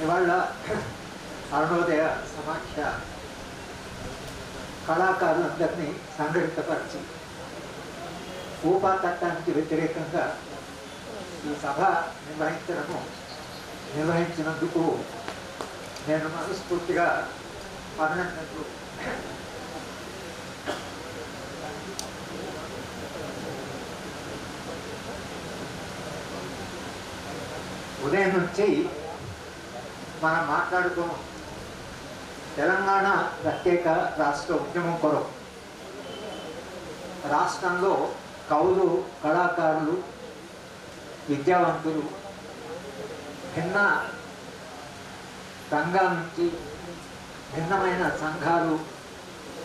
ఇవాళ అరుణోదయ సమాఖ్య కళాకారులందరినీ సంఘటితపరచి ఊపా చట్టానికి వ్యతిరేకంగా ఈ సభ నిర్వహించడము నిర్వహించినందుకు నేను మనస్ఫూర్తిగా అభినందనలు. ఉదయం నుంచి మనం మాట్లాడుతూ తెలంగాణ ప్రత్యేక రాష్ట్ర ఉద్యమం కొరకు రాష్ట్రంలో కవులు కళాకారులు విద్యావంతులు భిన్న రంగాల నుంచి భిన్నమైన సంఘాలు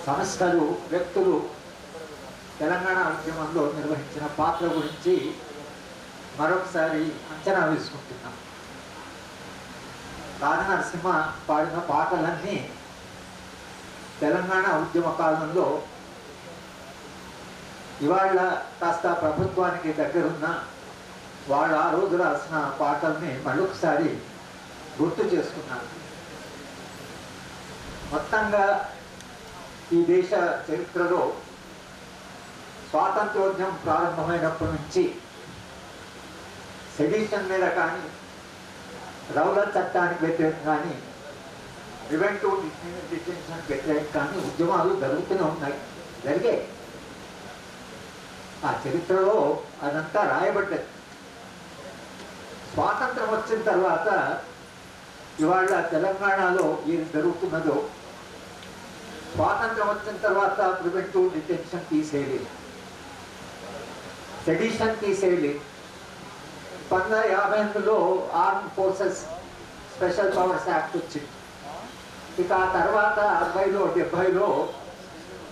సంస్థలు వ్యక్తులు తెలంగాణ ఉద్యమంలో నిర్వహించిన పాత్ర గురించి మరొకసారి అంచనా వేసుకుంటున్నాం. రాజ నరసింహ పాడిన పాటలన్నీ తెలంగాణ ఉద్యమ కాలంలో ఇవాళ కాస్త ప్రభుత్వానికి దగ్గరున్న వాళ్ళు ఆ రోజు రాసిన పాటల్ని మళ్ళొకసారి గుర్తు చేసుకున్నారు మొత్తంగా ఈ దేశ చరిత్రలో స్వాతంత్రోద్యమం ప్రారంభమైనప్పటి నుంచి సెడిషన్ మీద కానీ రౌలర్ చట్టానికి వ్యతిరేకం కానీ ప్రివెంటివ్ డిటెన్షన్ వ్యతిరేకం కానీ ఉద్యమాలు జరుగుతూనే ఉన్నాయి. జరిగే ఆ చరిత్రలో అదంతా రాయబడ్డది. స్వాతంత్రం వచ్చిన తర్వాత ఇవాళ తెలంగాణలో ఏది జరుగుతున్నదో స్వాతంత్రం వచ్చిన తర్వాత ప్రివెంటివ్ డిటెన్షన్ తీసేయలేదు. సెడిషన్ తీసేయలేదు. పంతొమ్మిది వందల యాభై ఎనిమిదిలో arm forces special powers act వచ్చింది ఇక ఆ తర్వాత అరవైలో డెబ్బైలో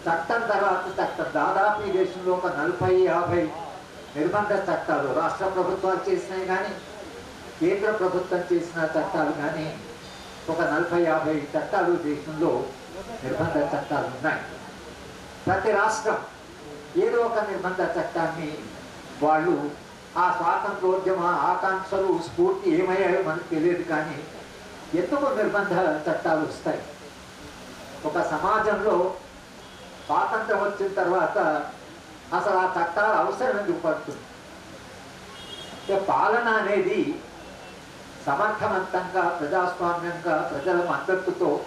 చట్టం తర్వాత చట్టం దాదాపు ఈ దేశంలో ఒక నలభై యాభై నిర్బంధ చట్టాలు రాష్ట్ర ప్రభుత్వాలు చేసినాయి కానీ కేంద్ర ప్రభుత్వం చేసిన చట్టాలు కానీ ఒక నలభై యాభై చట్టాలు దేశంలో నిర్బంధ చట్టాలు ఉన్నాయి. ప్రతి రాష్ట్రం ఏదో ఒక నిర్బంధ చట్టాన్ని వాళ్ళు ఆ స్వాతంత్రోద్యమ ఆకాంక్షలు స్ఫూర్తి ఏమయ్యాయో మనకు తెలియదు కానీ ఎందుకు నిర్బంధ చట్టాలు వస్తాయి. ఒక సమాజంలో స్వాతంత్రం వచ్చిన తర్వాత అసలు ఆ చట్టాలు అవసరం ఎందుకు పడుతుంది? పాలన అనేది సమర్థవంతంగా ప్రజాస్వామ్యంగా ప్రజల మద్దతుతో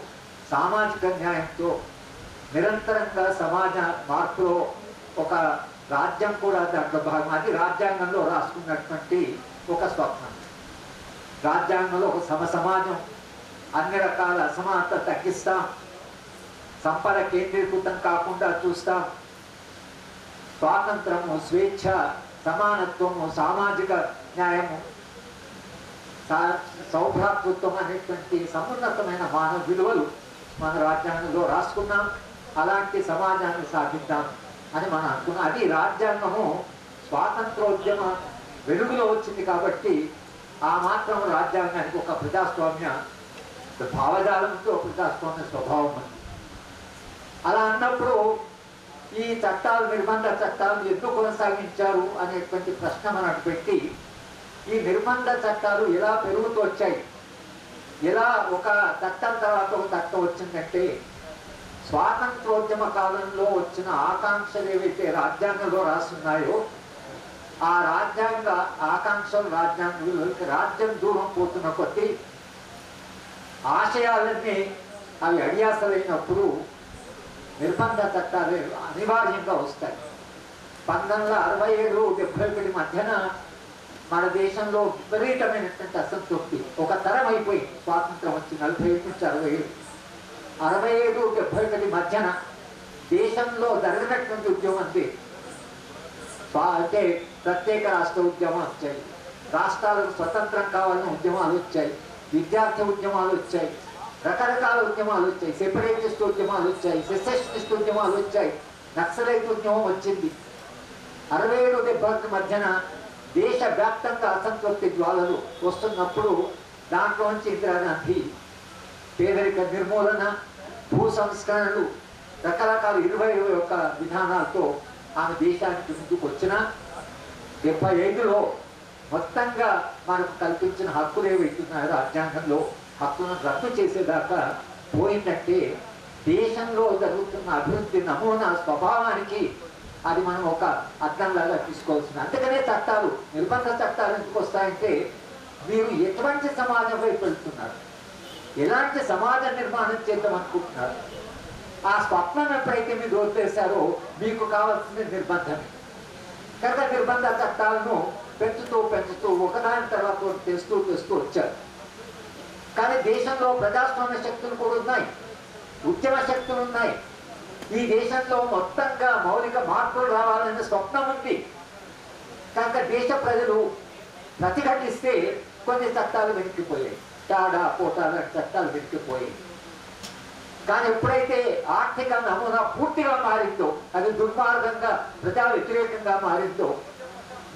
సామాజిక న్యాయంతో నిరంతరంగా సమాజ మార్పులో ఒక రాజ్యం కూడా దాంట్లో భాగం. అది రాజ్యాంగంలో రాసుకున్నటువంటి ఒక స్వప్నం. రాజ్యాంగంలో ఒక సమ సమాజం. అన్ని రకాల అసమానత తగ్గిస్తాం. సంపద కేంద్రీకృతం కాకుండా చూస్తాం. స్వాతంత్రము స్వేచ్ఛ సమానత్వము సామాజిక న్యాయము సౌభ్రాతృత్వం అనేటువంటి సమున్నతమైన మానవ విలువలు మన రాజ్యాంగంలో రాసుకున్నాం. అలాంటి సమాజాన్ని సాధిద్దాం. అని మన అనుకున్న అది రాజ్యాంగము స్వాతంత్రోద్యమ వెలుగులో వచ్చింది కాబట్టి ఆ మాత్రం రాజ్యాంగానికి ఒక ప్రజాస్వామ్య భావజాలంతో ప్రజాస్వామ్య స్వభావం ఉంది. అలా అన్నప్పుడు ఈ చట్టాలు నిర్బంధ చట్టాలు ఎందుకు కొనసాగించారు అనేటువంటి ప్రశ్న మనకు పెట్టి ఈ నిర్బంధ చట్టాలు ఎలా పెరుగుతూ వచ్చాయి? ఎలా ఒక చట్టం తర్వాత ఒక చట్టం వచ్చిందంటే స్వాతంత్రోద్యమ కాలంలో వచ్చిన ఆకాంక్షలు ఏవైతే రాజ్యాంగంలో రాస్తున్నాయో ఆ రాజ్యాంగ ఆకాంక్షలు రాజ్యాంగంలోకి రాజ్యం దూరం పోతున్న కొద్దీ ఆశయాలన్నీ అవి అడియాసలైనప్పుడు నిర్బంధ చట్టాలు అనివార్యంగా వస్తాయి. పంతొమ్మిది వందల అరవై ఏడు డెబ్బై ఒకటి మధ్యన మన దేశంలో విపరీతమైనటువంటి అసంతృప్తి. ఒక తరం అయిపోయింది. స్వాతంత్రం వచ్చి నలభై ఏడు నుంచి అరవై ఏడు. అరవై ఏడు డెబ్బై ఒకటి మధ్యన దేశంలో జరిగినటువంటి ఉద్యమం అంతే అంటే ప్రత్యేక రాష్ట్ర ఉద్యమం వచ్చాయి. రాష్ట్రాలకు స్వతంత్రం కావాలని ఉద్యమాలు వచ్చాయి. విద్యార్థి ఉద్యమాలు వచ్చాయి. రకరకాల ఉద్యమాలు వచ్చాయి. సెపరేటిస్ట్ ఉద్యమాలు వచ్చాయి. సెసెషనిస్ట్ ఉద్యమాలు వచ్చాయి. నక్సలైట్ ఉద్యమం వచ్చింది. అరవై ఏడు డెబ్బై మధ్యన దేశవ్యాప్తంగా అసంతృప్తి జ్వాలలు వస్తున్నప్పుడు దాంట్లో నుంచి ఇందిరాగాంధీ పేదరిక నిర్మూలన భూ సంస్కరణలు రకరకాల ఇరవై ఇరవై ఒక్క విధానాలతో ఆమె దేశానికి ముందుకు వచ్చిన డెబ్బై ఐదులో మొత్తంగా మనకు కల్పించిన హక్కులు ఏవైతున్నాయో రాజ్యాంగంలో హక్కులను రద్దు చేసేదాకా పోయిందంటే దేశంలో జరుగుతున్న అభివృద్ధి నమూనా స్వభావానికి అది మనం ఒక అర్థంలాగా తీసుకోవాల్సింది. అందుకనే చట్టాలు నిర్బంధ చట్టాలు ఎందుకు వస్తాయంటే మీరు ఎటువంటి సమాజం వైపు వెళ్తున్నారు? ఎలాంటి సమాజ నిర్మాణం చేద్దాం అనుకుంటున్నారు ఆ స్వప్నం ఎప్పుడైతే మీరు వదిలేశారో మీకు కావాల్సింది నిర్బంధమే. కనుక నిర్బంధ చట్టాలను పెంచుతూ పెంచుతూ ఒకదాని తర్వాత తెస్తూ తెస్తూ వచ్చారు. కానీ దేశంలో ప్రజాస్వామ్య శక్తులు కూడా ఉన్నాయి. ఉద్యమ శక్తులు ఉన్నాయి. ఈ దేశంలో మొత్తంగా మౌలిక మార్పులు రావాలనే స్వప్నం ఉంది. కనుక దేశ ప్రజలు ప్రతిఘటిస్తే కొన్ని చట్టాలు వెనక్కిపోయాయి. టాడా పోటా లాంటి చట్టాలు వెనక్కిపోయాయి కానీ ఎప్పుడైతే ఆర్థిక నమూనా పూర్తిగా మారిందో అది దుర్మార్గంగా ప్రజా వ్యతిరేకంగా మారిందో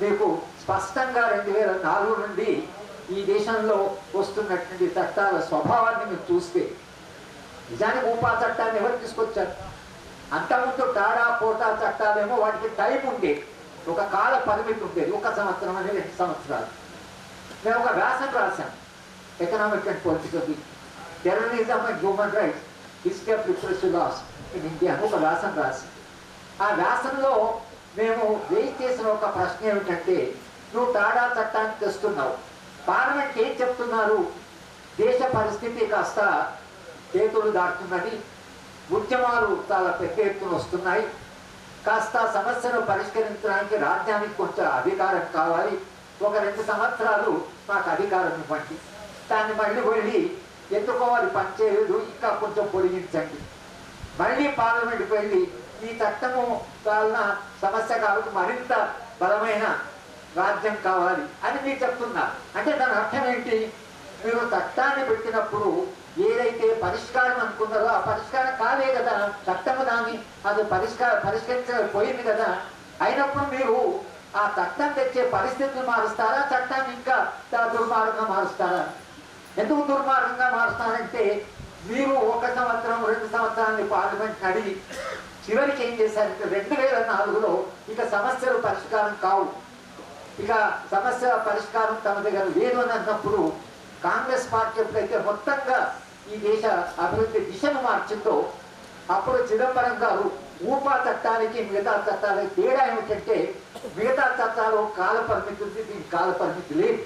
మీకు స్పష్టంగా రెండు వేల నాలుగు నుండి ఈ దేశంలో వస్తున్నటువంటి చట్టాల స్వభావాన్ని మీరు చూస్తే నిజానికి ఉపా చట్టాన్ని ఎవరు తీసుకొచ్చారు? అంతకుముందు టాడా పోటా చట్టాలేమో వాటికి టైం ఉండేది ఒక కాల పరిమితి ఉండేది ఒక సంవత్సరం అనేది రెండు సంవత్సరాలు. మేము ఒక వ్యాసం రాశాం economic and political terrorism and human rights history of repressive laws in India ఒక వ్యాసం రాసి ఆ వ్యాసంలో మేము వేసి చేసిన ఒక ప్రశ్న ఏమిటంటే నువ్వు తాడా చట్టాన్ని తెస్తున్నావు. పార్లమెంట్ ఏం చెప్తున్నారు? దేశ పరిస్థితి కాస్త చేతులు దాటుతున్నది. ఉద్యమాలు చాలా పెద్ద ఎత్తున వస్తున్నాయి. కాస్త సమస్యను పరిష్కరించడానికి రాజ్యానికి కొంచెం అధికారం కావాలి. ఒక రెండు సంవత్సరాలు మాకు అధికారం ఇవ్వండి. దాన్ని మళ్ళీ వెళ్ళి ఎత్తుకోవాలి పనిచేయలేదు ఇంకా కొంచెం పొడిగించండి. మళ్ళీ పార్లమెంట్కి వెళ్ళి ఈ చట్టము వలన సమస్య కాబట్టి మరింత బలమైన రాజ్యం కావాలి అని మీరు చెప్తున్నారు. అంటే దాని అర్థం ఏంటి? మీరు చట్టాన్ని పెట్టినప్పుడు ఏదైతే పరిష్కారం అనుకున్నారో ఆ పరిష్కారం కాలే కదా. చట్టము దాన్ని అది పరిష్కార పరిష్కరించకపోయింది కదా. అయినప్పుడు మీరు ఆ చట్టం తెచ్చే పరిస్థితులు మారుస్తారా? చట్టాన్ని ఇంకా దుర్మార్గంగా మారుస్తారా? ఎందుకు దుర్మార్గంగా మారుస్తానంటే మీరు ఒక సంవత్సరం రెండు సంవత్సరాన్ని పార్లమెంట్ అడిగి చివరికి ఏం చేశారంటే రెండు వేల నాలుగులో ఇక సమస్యలు పరిష్కారం కావు. ఇక సమస్య పరిష్కారం తమ దగ్గర లేదు అని అన్నప్పుడు కాంగ్రెస్ పార్టీ ఎప్పుడైతే మొత్తంగా ఈ దేశ అభివృద్ధి దిశను మార్చిందో అప్పుడు చిదంబరం గారు ఊపా చట్టానికి మిగతా చట్టాలకి తేడా ఏమిటంటే మిగతా చట్టాలు కాల పరిమితి ఉంది దీనికి కాల పరిమితి లేదు.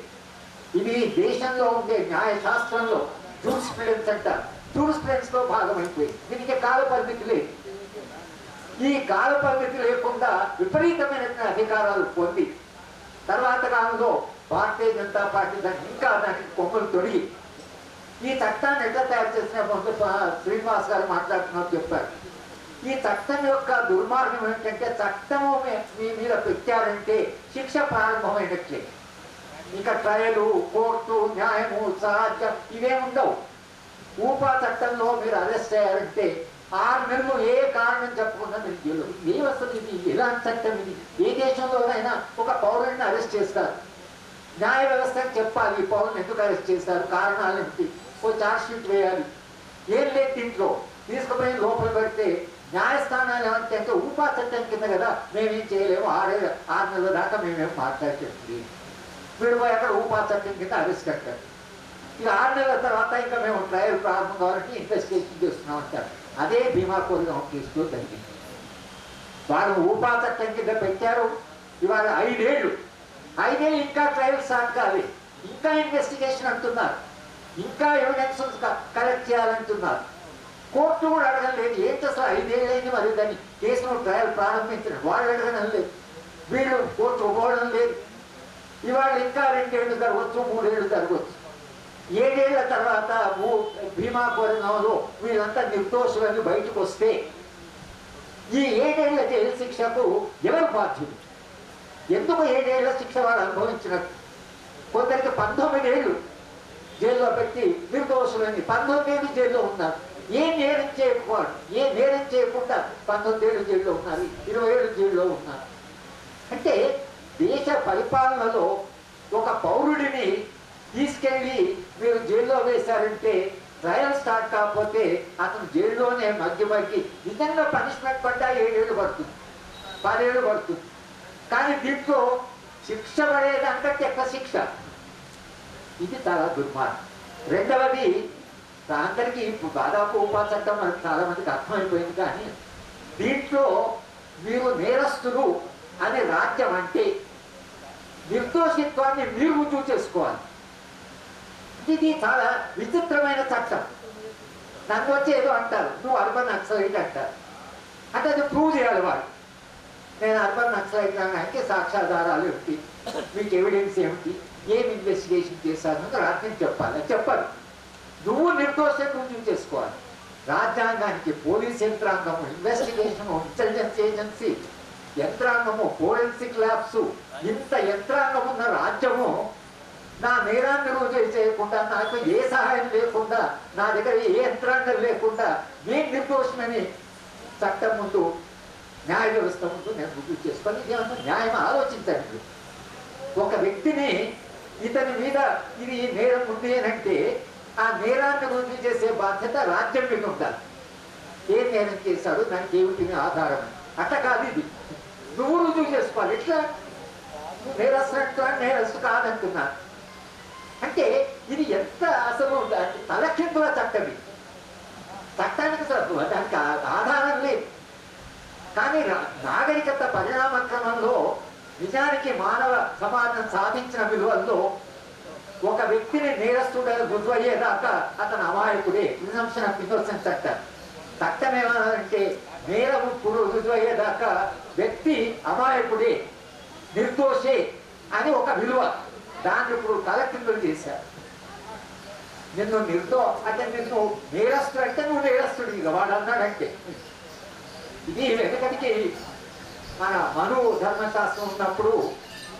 ఇది దేశంలో ఉండే న్యాయశాస్త్రంలో శాస్త్రంలో జూర్ స్టూడెంట్స్ అంటారు జూర్లో భాగమైపోయింది దీనికి కాల పరిమితి లేదు. ఈ కాల పరిమితి లేకుండా విపరీతమైన అధికారాలు పొంది తర్వాత కాలంలో భారతీయ జనతా పార్టీ దాన్ని ఇంకా దానికి కొమ్మలు తొడిగి ఈ చట్టాన్ని ఎట్లా తయారు చేసిన ముందు శ్రీనివాస్ గారు మాట్లాడుతున్నారు చెప్పారు. ఈ చట్టం యొక్క దుర్మార్గం ఏంటంటే చట్టము మీ- మీ మీద పెట్టారంటే శిక్ష ప్రారంభమైనట్లే. ఇంకా ట్రయలు కోర్టు న్యాయము సహాజ్యం ఇవే ఉండవు. ఊపా చట్టంలో మీరు అరెస్ట్ అయ్యారంటే ఆరు నెలలు ఏ కారణం చెప్పకుండా మీరు జైలు ఏ అసలు ఇది? ఎలాంటి చట్టం ఇది? ఏ దేశంలోనైనా ఒక పౌరుడిని అరెస్ట్ చేస్తారు. న్యాయ వ్యవస్థకు చెప్పాలి ఈ పౌరుని ఎందుకు అరెస్ట్ చేస్తారు? కారణాలు ఏమిటి ఓ ఛార్జ్ షీట్ వేయాలి. ఏం లేదు దీంట్లో. తీసుకుపోయి లోపల పెడితే న్యాయస్థానాలు ఏమంటే అంటే ఉపా చట్టం కింద కదా మేమేం చేయలేము. ఆరే ఆరు నెలల దాకా మేమేం మాట్లాడేది వీడు పోయి అక్కడ ఉపాధ్యక్షం కింద అరెస్ట్ ఇక ఆరు నెలల తర్వాత ఇంకా మేము ట్రయల్ ప్రారంభం కావాలంటే ఇన్వెస్టిగేషన్ చేస్తున్నాం అంటారు. అదే భీమా కోరిగా కేసులో జరిగింది. వారు ఊపా చట్టం కింద పెట్టారు. ఇవాళ ఐదేళ్ళు. ఐదేళ్ళు ఇంకా ట్రయల్ స్టార్ట్ కావాలి ఇంకా ఇన్వెస్టిగేషన్ అంటున్నారు. ఇంకా ఎవిడెన్స్ కలెక్ట్ చేయాలంటున్నారు. కోర్టు కూడా అడగడం లేదు. ఏంటి అసలు ఐదేళ్ళైంది మరి దాన్ని. కేసును ట్రయల్ ప్రారంభించిన వాళ్ళు అడగడం లేదు. వీళ్ళు కోర్టు పోవడం లేదు. ఇవాళ ఇంకా రెండేళ్ళు జరగవచ్చు మూడేళ్ళు జరగవచ్చు. ఏడేళ్ళ తర్వాత భూ భీమా కోరినంలో వీళ్ళంతా నిర్దోషులని బయటకు వస్తే ఈ ఏడేళ్ళ జైలు శిక్షకు ఎవరు బాధ్యులు? ఎందుకు ఏడేళ్ళ శిక్ష వాళ్ళు అనుభవించినట్టు? కొందరికి పంతొమ్మిదేళ్ళు జైల్లో పెట్టి నిర్దోషులని పంతొమ్మిది జైల్లో ఉన్నారు. ఏ నేరం చేయకపోవడం ఏ నేరం చేయకుండా పంతొమ్మిది ఏళ్ళు జైల్లో ఉన్నారు ఇరవై ఏళ్ళు జైల్లో ఉన్నారు. అంటే దేశ పరిపాలనలో ఒక పౌరుడిని తీసుకెళ్ళి మీరు జైల్లో వేశారంటే ట్రయల్ స్టార్ట్ కాకపోతే అతను జైల్లోనే మధ్య మగ్గి నిజంగా పనిష్మెంట్ పడ్డా ఏడేళ్ళు పడుతుంది. పదేళ్ళు పడుతుంది. కానీ దీంట్లో శిక్ష పడేదంటే ఎక్క శిక్ష. ఇది చాలా దుర్మార్గం. రెండవది అందరికీ ఇప్పుడు దాదాపు ఉపా చట్టం మనకు చాలామందికి అర్థమైపోయింది కానీ దీంట్లో మీరు నేరస్తులు అనే రాజ్యం అంటే నిర్దోషిత్వాన్ని మీరు రుజువు చేసుకోవాలి. ఇది చాలా విచిత్రమైన చట్టం. నన్ను వచ్చి ఏదో అంటారు. నువ్వు అర్బన్ నక్సలైట్ అంటారు. అంటే అది ప్రూవ్ చేయాలి వాడు. నేను అర్బన్ నక్సలైట్ అంటే సాక్ష్యాధారాలు ఏమిటి? మీకు ఎవిడెన్స్ ఏమిటి? ఏం ఇన్వెస్టిగేషన్ చేశాను అని రాజ్యం చెప్పాలి. చెప్పాలి. నువ్వు నిర్దోషం రుజువు చేసుకోవాలి. రాజ్యాంగానికి పోలీస్ యంత్రాంగం ఇన్వెస్టిగేషన్ ఇంటెలిజెన్స్ ఏజెన్సీ యంత్రాంగము ఫోరెన్సిక్ ల్యాబ్స్ ఇంత యంత్రాంగం ఉన్న రాజ్యము నా నేరాన్ని రోజు చేయకుండా నాకు ఏ సహాయం లేకుండా నా దగ్గర ఏ యంత్రాంగం లేకుండా నేను నిర్దోషమని చట్టం ముందు న్యాయ వ్యవస్థ ముందు నేను రుజువు చేసుకొని ఇదేమన్నా న్యాయం ఆలోచించండి. ఒక వ్యక్తిని ఇతని మీద ఇది నేరం ఉంది అంటే ఆ నేరాన్ని రుజువు చేసే బాధ్యత రాజ్యం మీద ఉండాలి. ఏ నేరం చేశాడు? దానికి ఏమిటి ఆధారం? అట్ట కాదు ఇది. నువ్వు రుజువు చేసుకోవాలి ఇట్లా నేరస్తున్నట్టు నేరస్తు కాదంటున్నా అంటే ఇది ఎంత అసలు తలకిందుల చట్టం ఇది. చట్టానికి అసలు దానికి ఆధారం లేదు. కానీ నాగరికత పరిణామ క్రమంలో నిజానికి మానవ సమాజం సాధించిన విలువల్లో ఒక వ్యక్తిని నేరస్తుడని రుజువయ్యేదాకా అతను అమాయకుడే. ప్రిజంప్షన్ ఆఫ్ ఇన్నోసెన్స్ అంటారు చట్టం. ఏమన్నా అంటే ఇప్పుడు రుజువయ్యేదాకా వ్యక్తి అమాయకుడే నిర్దోషే అని ఒక విలువ. దాన్ని ఇప్పుడు తలకిందులు చేశారు. నిన్ను నిర్దో అంటే నిన్ను నేరస్తుడు అంటే నువ్వు నేరస్తుడు ఇక వాడు అన్నాడంటే. ఇది వెనకటికి మన మను ధర్మశాస్త్రం ఉన్నప్పుడు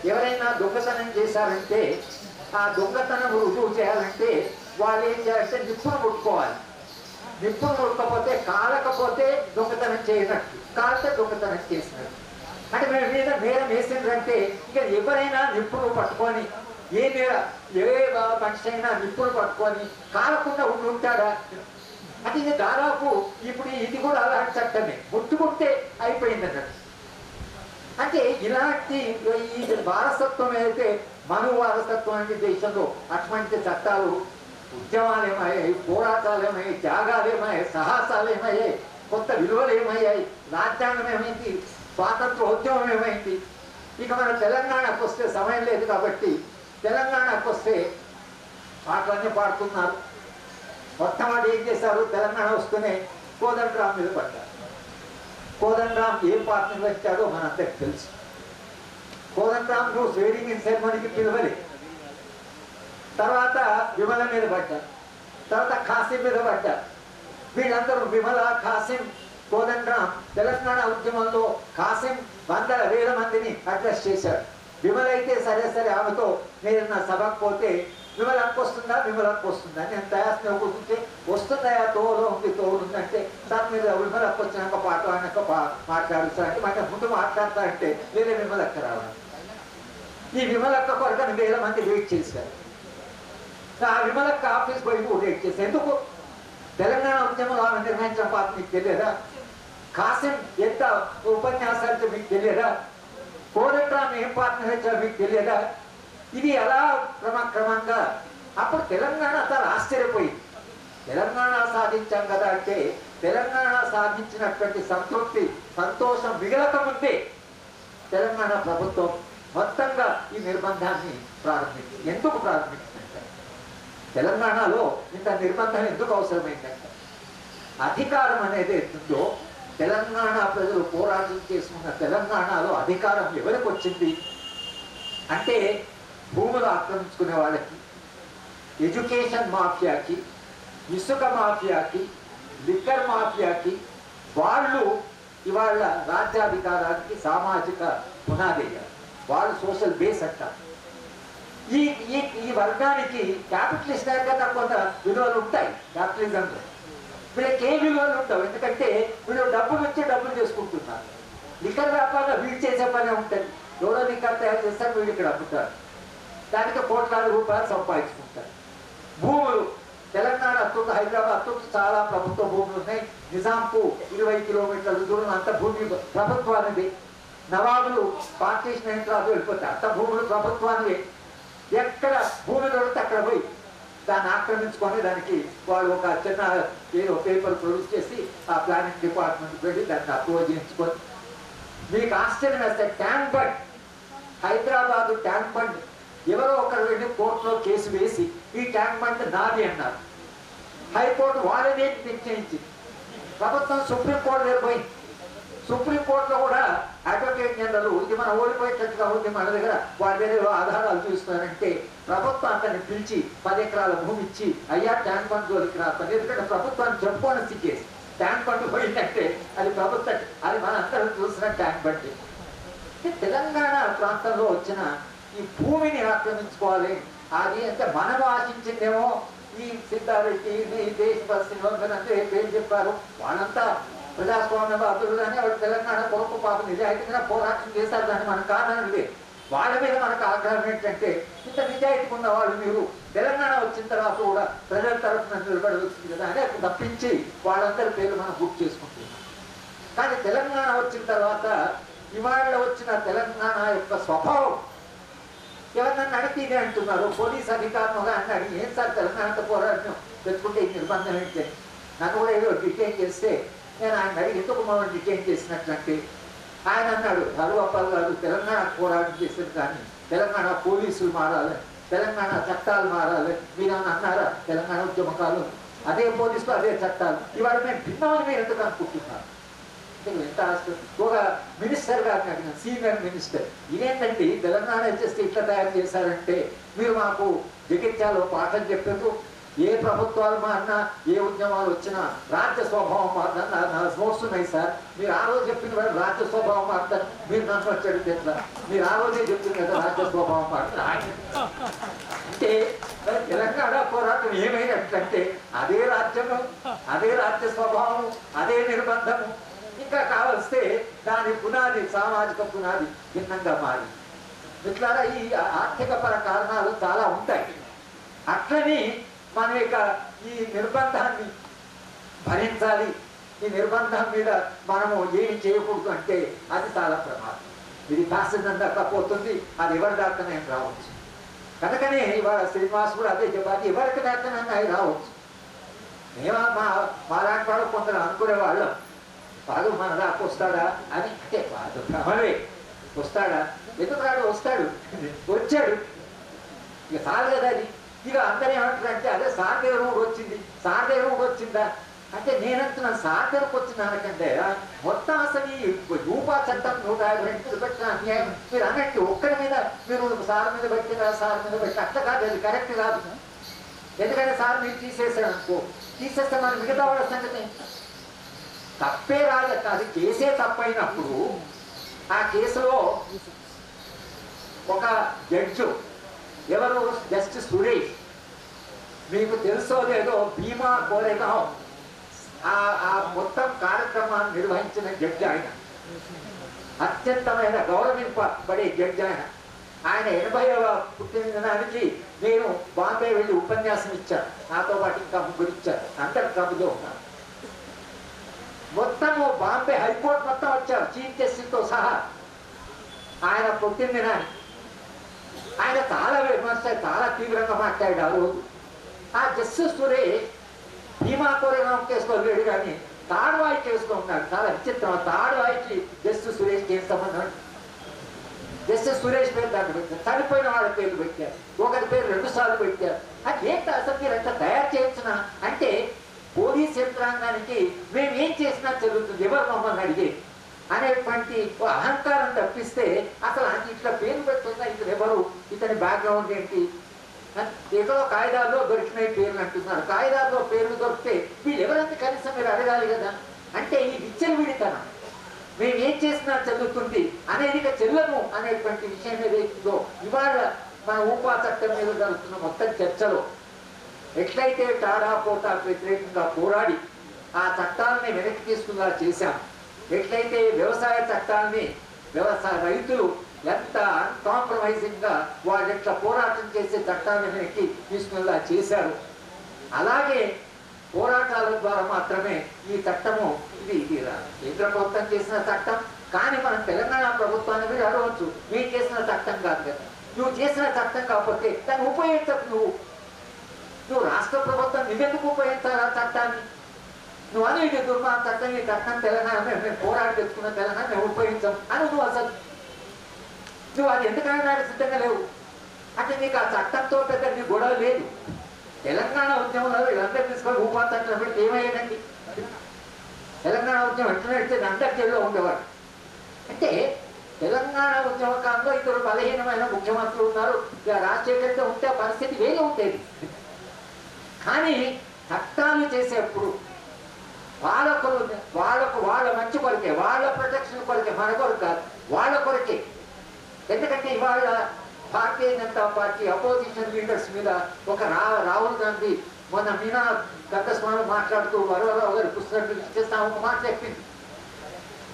ఎవరైనా దొంగతనం చేశారంటే ఆ దొంగతనం రుజువు చేయాలంటే వాళ్ళు ఏం చేయాలంటే నిప్పును కొట్టుకోవాలి నిప్పును ఉడకపోతే కాలకపోతే దొంగతనం చేయనట్టు. కాలితే దొంగతనం చేసినట్టు. అంటే మేము మీద నేరం వేసిందంటే ఇక ఎవరైనా నిప్పులు పట్టుకొని ఏ నేర ఏ మనిషి అయినా నిప్పులు పట్టుకొని కాలకుండా ఉండి ఉంటాడా? అంటే ఇది దాదాపు ఇప్పుడు ఇది కూడా అలాంటి చట్టమే. ముట్టుకుంటే అయిపోయింది అన్నట్టు అంటే ఇలాంటి ఈ వారసత్వం అయితే మను వారసత్వం అనే దేశంలో అటువంటి చట్టాలు ఉద్యమాలు ఏమయ్యాయి పోరాటాలు ఏమయ్యాయి త్యాగాలు ఏమయ్యాయి సాహసాలు ఏమయ్యాయి కొత్త విలువలు ఏమయ్యాయి రాజ్యాంగం ఏమైంది స్వాతంత్రోద్యమం ఏమైంది ఇక మన తెలంగాణకు వస్తే సమయం లేదు కాబట్టి తెలంగాణకు వస్తే పాటలన్నీ పాడుతున్నారు. మొట్టమొదటి ఏం చేశారు? తెలంగాణ వస్తూనే కోదండరామ్ మీద పడ్డారు. కోదండరామ్ ఏం పాట నిర్వహించాడో మనందరికి తెలుసు. కోదండరాం నువ్వు స్వేడింగ్ ఇన్ సెరమనీకి పిలవలే తర్వాత విమల మీద పడ్డారు తర్వాత ఖాసిం మీద పడ్డారు వీళ్ళందరూ విమల ఖాసిం కోదండరాం తెలంగాణ ఉద్యమంలో ఖాసిం వందల వేల మందిని అడ్రస్ చేశారు. విమల అయితే సరే సరే ఆమెతో నేను నా సభకు పోతే విమల వస్తుందా విమల అక్క వస్తుందా నేను తయారు కూర్చుంటే వస్తుందా తోలు? ఉంది తోడు ఉందంటే దాని మీద విమల అక్క వచ్చినాక పాట ఆడినాక పా మాట్లాడుతా మాట ముందు మాట్లాడతా అంటే వేరే విమల అక్క రావాలి. ఈ విమలక్క కొరకని వేల మంది వెయిట్ చేశారు. నా విమలక్క ఆఫీస్ పోయి కూడా ఇచ్చేసి ఎందుకు? తెలంగాణ ఉద్యమంలో ఆమె నిర్వహించిన మీకు తెలియదా? కాసిం ఎంత ఉపన్యాసాలు మీకు తెలియదా? కోరట్రామ్ ఏం పాత్ర నిర్వహించాలో మీకు తెలియదా? ఇది ఎలా క్రమక్రమంగా? అప్పుడు తెలంగాణ చాలా ఆశ్చర్యపోయింది. తెలంగాణ సాధించాం కదా అంటే తెలంగాణ సాధించినటువంటి సంతృప్తి సంతోషం మిగలక ముందే తెలంగాణ ప్రభుత్వం మొత్తంగా ఈ నిర్బంధాన్ని ప్రారంభించింది. ఎందుకు ప్రారంభించింది? తెలంగాణలో ఇంత నిర్బంధం ఎందుకు అవసరమైందంటే అధికారం అనేది ఎందుకో తెలంగాణ ప్రజలు పోరాటం చేసుకున్న తెలంగాణలో అధికారం ఎవరికి వచ్చింది? అంటే భూములు ఆక్రమించుకునే వాళ్ళకి ఎడ్యుకేషన్ మాఫియాకి ఇసుక మాఫియాకి లిక్కర్ మాఫియాకి వాళ్ళు ఇవాళ రాజ్యాధికారానికి సామాజిక పునాది వాళ్ళు సోషల్ బేస్ అంటారు. ఈ ఈ ఈ వర్గానికి క్యాపిటలిస్ట్ కదా కొంత విలువలు ఉంటాయి క్యాపిటలిజంలో వీళ్ళకి ఏ విలువలు ఉండవు ఎందుకంటే వీళ్ళు డబ్బులు వచ్చి డబ్బులు చేసుకుంటున్నారు. నికర వ్యాపారంలో వీళ్ళు చేసే పనే ఉంటుంది. ఎవరో నికర తయారు చేస్తారు వీళ్ళు ఇక్కడ అమ్ముతారు. దానికి కోట్లాది రూపాయలు సంపాదించుకుంటారు. భూములు. తెలంగాణ అత్యంత హైదరాబాద్ అత్యంత చాలా ప్రభుత్వ భూములు ఉన్నాయి. నిజాంకు ఇరవై కిలోమీటర్ల దూరం అంత భూమి ప్రభుత్వానిది. నవాబులు పార్టీషన్ అయిన తర్వాత వెళ్ళిపోతారు. అంత భూములు ప్రభుత్వానివి. ఎక్కడ భూమి దొరికితే అక్కడ పోయి దాన్ని ఆక్రమించుకొని దానికి వాళ్ళు ఒక చిన్న ఏదో పేపర్ ప్రొడ్యూస్ చేసి ఆ ప్లానింగ్ డిపార్ట్మెంట్ వెళ్ళి దాన్ని అప్రూవ్ చేయించుకొని. మీకు ఆశ్చర్యం వేస్తే tank bund Hyderabad tank bund ఎవరో ఒకరు వెళ్ళి కోర్టులో కేసు వేసి ఈ ట్యాంక్ బండ్ నాది అన్నారు. హైకోర్టు వాళ్ళనే నిర్ణయించింది ప్రభుత్వం సుప్రీంకోర్టు దగ్గర పోయింది. సుప్రీంకోర్టులో కూడా అడ్వకేట్ జనరల్ ఇది మనం ఓడిపోయేటట్టుగా ఉంది మన దగ్గర. వారి దగ్గర ఆధారాలు చూస్తున్నారంటే ప్రభుత్వం అతన్ని పిలిచి పది ఎకరాల భూమి ఇచ్చి అయ్యా ట్యాంక్ బండ్ జోలికి రాస్తాను ఎందుకంటే ప్రభుత్వాన్ని చెప్పుకోని సిక్కేసి ట్యాంక్ బండ్ పోయిందంటే అది ప్రభుత్వం అది మన అందరం చూసిన ట్యాంక్ బండ్. తెలంగాణ ప్రాంతంలో వచ్చిన ఈ భూమిని ఆక్రమించుకోవాలి. అది అంటే మనం ఆశించిందేమో ఈ సిద్ధారెడ్డి ఈ దేశ పరిస్థితి అంటే ఏం చెప్పారు? వాళ్ళంతా ప్రజాస్వామ్యవాదులు కానీ వాళ్ళు తెలంగాణ కొరకు పాప నిజాయితీగా పోరాటం చేశారు దాన్ని మనకు కారణం లేదు వాళ్ళ మీద మనకు ఆగ్రహం ఏంటంటే ఇంత నిజాయితీ ఉన్న వాళ్ళు మీరు తెలంగాణ వచ్చిన తర్వాత కూడా ప్రజల తరఫున నిలబడవలసింది కదా అని తప్పించి వాళ్ళందరి పేర్లు మనం గుర్తు చేసుకుంటున్నాం. కానీ తెలంగాణ వచ్చిన తర్వాత ఇవాళ వచ్చిన తెలంగాణ యొక్క స్వభావం ఎవరినన్నా అడిగితే అంటున్నారు. పోలీస్ అధికారులుగా అన్నాడు ఏం సార్ తెలంగాణతో పోరాటం? తెచ్చుకుంటే ఈ నిర్బంధం ఏంటి? నన్ను కూడా ఏదో డిటైన్ చేస్తే నేను ఆయన అడిగి ఎందుకు మమ్మల్ని డిటైన్ చేసినట్లంటే ఆయన అన్నాడు హరువప్పాల్ గారు తెలంగాణ పోరాటం చేశారు కానీ తెలంగాణ పోలీసులు మారాలి తెలంగాణ చట్టాలు మారాలి. మీరు అని అన్నారా? తెలంగాణ ఉద్యమకాలు అదే పోలీసులు అదే చట్టాలు. ఇవాళ మేము భిన్నమని మీరు ఎందుకు అనుకుంటున్నారు? ఎంత ఆశ్చర్యం. ఒక మినిస్టర్ గారిని అడిగిన సీనియర్ మినిస్టర్. ఇదేంటండి? తెలంగాణ చేస్తే ఇట్లా తయారు చేశారంటే మీరు మాకు జగిత్యాలో పాఠం చెప్పారు ఏ ప్రభుత్వాలు మారినా ఏ ఉద్యమాలు వచ్చినా రాజ్య స్వభావం మారుతా నా ఉన్నాయి సార్. మీరు ఆ రోజు చెప్పిన వాడు రాజ్య స్వభావం మారుతారు మీరు నన్ను వచ్చాడు అడిగితే ఎట్లా మీరు ఆ రోజే చెప్పింది కదా రాజ్య స్వభావం మారుతారు అంటే తెలంగాణ పోరాటం ఏమైనట్లంటే అదే రాజ్యము అదే రాజ్య స్వభావము అదే నిర్బంధము. ఇంకా కావలిస్తే దాని పునాది సామాజిక పునాది భిన్నంగా మారి. ఇట్లా ఈ ఆర్థిక పర కారణాలు చాలా ఉంటాయి. అట్లని మన యొక్క ఈ నిర్బంధాన్ని భరించాలి. ఈ నిర్బంధం మీద మనము ఏమి చేయకూడదు అంటే అది చాలా ప్రమాదం. ఇది కాసిన దాకా పోతుంది అది ఎవరి దాకానే రావచ్చు. కనుకనే ఇవాళ శ్రీనివాస్ కూడా అదే చెప్పాలి ఎవరికి దాకానైనా అవి రావచ్చు. మేము మా మాలాంటి వాళ్ళు కొందరు అనుకునే వాళ్ళం. వాడు మన దాకా వస్తాడా అని. అంటే వాడు భ్రమవే వస్తాడా? ఎందుకు రాడు? వస్తాడు. వచ్చాడు. ఇక చాలు కదా అది. ఇక అందరూ ఏమంటారంటే అదే సార్ దగ్గర కూడా వచ్చింది సార్ దగ్గర కూడా వచ్చిందా? అంటే నేనంటున్నాను సార్ దగ్గరకు వచ్చిన అనకంటే మొత్తం అసలు ఈ రూపా చట్టం నూట యాభై రెండు పెట్టిన అన్యాయం. మీరు అన్నట్టు ఒక్కరి మీద మీరు సార్ మీద పెట్టినా సార్ మీద పెట్టి అట్లా కాదు అది కరెక్ట్ కాదు. ఎందుకంటే సార్ మీరు తీసేసాడు అనుకో తీసేస్తే మన మిగతా వాళ్ళ సంగతి తప్పే రాదు అది కేసే తప్పైనప్పుడు ఆ కేసులో ఒక జడ్జు ఎవరు? జస్ట్ సురేష్. మీకు తెలుసో లేదో భీమా కోరేగాం ఆ మొత్తం కార్యక్రమాన్ని నిర్వహించిన జడ్జి ఆయన. అత్యంతమైన గౌరవింపబడే జడ్జి ఆయన. ఆయన ఎనభైవ పుట్టినదినానికి నేను బాంబే వెళ్ళి ఉపన్యాసం ఇచ్చాను. నాతో పాటు ఇంకా ముగ్గురు ఇచ్చారు. అందరు కబులో ఉన్నారు. మొత్తము బాంబే హైకోర్టు మొత్తం వచ్చారు. చీఫ్ జస్టిస్తో సహా. ఆయన పుట్టినదినాన్ని ఆయన చాలా విమర్శ చాలా తీవ్రంగా మాట్లాడాడు ఆ రోజు ఆ జస్టిస్ సురేష్ భీమా కోరేగాం కేసులో లేడు కానీ తాడువాయి కేసులో ఉన్నాడు చాలా విచిత్రం తాడువాయికి జస్టిస్ సురేష్ ఏం సంబంధం? జస్టిస్ సురేష్ పేరు దాన్ని పెట్టారు. చనిపోయిన వాళ్ళ పేర్లు పెట్టారు ఒకరి పేరు రెండు సార్లు పెట్టారు అది ఏంటి అసలు మీరు అంతా తయారు చేయించిన అంటే పోలీస్ యంత్రాంగానికి మేము ఏం చేసినా జరుగుతుంది ఎవరు మమ్మల్ని అడిగే అనేటువంటి ఓ అహంకారం తప్పిస్తే అసలు అది ఇట్లా పేరు పెట్టుకున్న ఇతను ఎవరు ఇతని ఏంటి? ఏదో కాగితాల్లో దొరికినాయి పేర్లు అంటున్నారు. కాగితాల్లో పేర్లు దొరికితే వీళ్ళు ఎవరంతా కనీసం మీరు అడగాలి కదా? అంటే ఈ విచ్చలవిడితనం. మేము ఏం చేసినా చదువుతుంది? అనేది చెల్లము అనేటువంటి విషయం ఏదైతుందో ఇవాళ మన ఊపా చట్టం మీద జరుగుతున్న మొత్తం చర్చలో ఎట్లయితే టాడా పోటాకు వ్యతిరేకంగా పోరాడి ఆ చట్టాలని వెనక్కి తీసుకున్నా చేశాం. ఎట్లయితే వ్యవసాయ చట్టాలని వ్యవసాయ రైతులు ఎంత అన్కాంప్రమైజింగ్గా వాళ్ళు ఇట్లా పోరాటం చేసే చట్టాన్ని వెనక్కి తీసుకునేలా చేశారు. అలాగే పోరాటాల ద్వారా మాత్రమే ఈ చట్టము ఇది ఇది కేంద్ర ప్రభుత్వం చేసిన చట్టం కానీ మనం తెలంగాణ ప్రభుత్వాన్ని మీరు అడగవచ్చు మీరు చేసిన చట్టం కాదు కదా. నువ్వు చేసిన చట్టం కాకపోతే దాన్ని ఉపయోగించకు నువ్వు. నువ్వు రాష్ట్ర ప్రభుత్వం నువ్వెందుకు ఉపయోగించాలి ఆ చట్టాన్ని? నువ్వు అనేది దుర్మా చట్టం ఈ చట్టం తెలంగాణ మేము మేము తెచ్చుకున్న తెలంగాణ మేము ఉపయోగించాం. అని నువ్వు అసలు నువ్వు అది ఎందుకైనా సిద్ధంగా లేవు. అంటే నీకు ఆ చట్టంతో పెద్ద నీ గొడవ లేదు. తెలంగాణ ఉద్యమంలో వీళ్ళందరూ తీసుకొని ఊపాతంటే పెడితే ఏమయ్యేదండి? తెలంగాణ ఉద్యమం ఎట్లా నడితే అందరి జైల్లో ఉండేవాడు. అంటే తెలంగాణ ఉద్యమ కాలంలో ఇద్దరు బలహీనమైన ముఖ్యమంత్రులు ఉన్నారు. ఇక రాజశేఖర్తో ఉంటే పరిస్థితి వేరే ఉండేది. కానీ చట్టాలు చేసేప్పుడు వాళ్ళకు వాళ్ళకు వాళ్ళ మంచి కొరకే వాళ్ళ ప్రొటెక్షన్ కొరకే మన కొరకు కాదు వాళ్ళ కొరకే. ఎందుకంటే ఇవాళ భారతీయ జనతా పార్టీ అపోజిషన్ లీడర్స్ మీద ఒక రా రాహుల్ గాంధీ మొన్న మీనా గంగస్వామి మాట్లాడుతూ వరవరావు గారు పుస్తకం ఇచ్చేస్తా ఒక మాట చెప్పింది.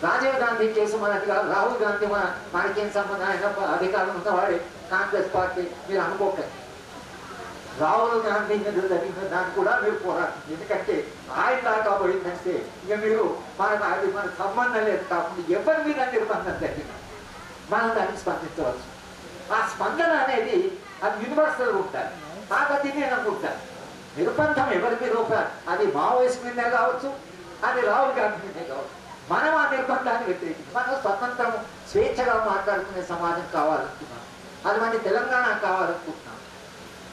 రాజీవ్ గాంధీ కేసు మనది కాదు రాహుల్ గాంధీ మన మనకేం సంబంధం? ఆయన అధికారం ఉన్నవాడే కాంగ్రెస్ పార్టీ మీరు అనుకోకండి. రాహుల్ గాంధీ మీద జరిగిన దాన్ని కూడా మీరు పోరాటం. ఎందుకంటే ఆయన దాకా పోయిందంటే ఇక మీరు మనకు అది మనకు సంబంధం లేదు కాకుండా ఎవరి మీద నిర్బంధం జరిగింది? మనం దానికి స్పందించవచ్చు. ఆ స్పందన అనేది అది యూనివర్సల్ ఉంటారు ఆ గతి నేను అనుకుంటాను. నిర్బంధం ఎవరి మీద అది మావోయిస్ట్ మీదే కావచ్చు అది రాహుల్ గాంధీ మీదే కావచ్చు. మనం ఆ నిర్బంధాన్ని వ్యతిరేకించి మనం స్వతంత్రం స్వేచ్ఛగా మాట్లాడుకునే సమాజం కావాలనుకున్నాం. అది మన తెలంగాణ కావాలనుకుంటున్నాం.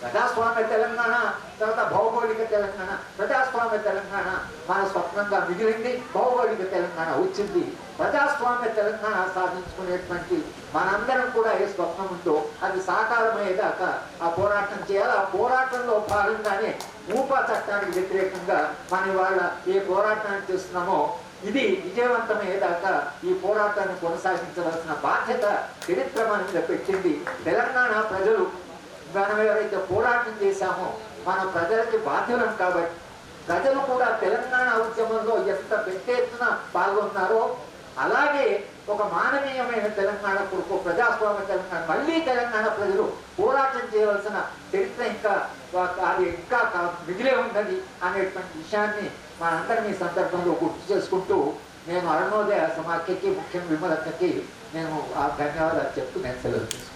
ప్రజాస్వామ్య తెలంగాణ తర్వాత భౌగోళిక తెలంగాణ ప్రజాస్వామ్య తెలంగాణ మన స్వప్నంగా మిగిలింది భౌగోళిక తెలంగాణ వచ్చింది. ప్రజాస్వామ్య తెలంగాణ సాధించుకునేటువంటి మనందరం కూడా ఏ స్వప్నం ఉందో అది సాకారమయ్యేదాకా ఆ పోరాటం చేయాలి. ఆ పోరాటంలో భాగంగానే ఊపా చట్టానికి వ్యతిరేకంగా మన వాళ్ళ ఏ పోరాటాన్ని చేస్తున్నామో ఇది విజయవంతమయ్యేదాకా ఈ పోరాటాన్ని కొనసాగించవలసిన బాధ్యత చరిత్ర మన మీద పెట్టింది. తెలంగాణ ప్రజలు మనం ఎవరైతే పోరాటం చేశామో మన ప్రజలకి బాధ్యులం కాబట్టి ప్రజలు కూడా తెలంగాణ ఉద్యమంలో ఎంత పెద్ద ఎత్తున పాల్గొన్నారో అలాగే ఒక మానవీయమైన తెలంగాణ కొరకు ప్రజాస్వామ్య తెలంగాణ మళ్ళీ తెలంగాణ ప్రజలు పోరాటం చేయవలసిన చరిత్ర ఇంకా అది ఇంకా మిగిలే ఉన్నది అనేటువంటి విషయాన్ని మనందరం ఈ సందర్భంలో గుర్తు చేసుకుంటూ నేను అరుణోదయ సమాఖ్యకి ముఖ్యంగా విమలక్కకి నేను ఆ ధన్యవాదాలు చెప్తూ నేను సెలవు తీసుకుంటాను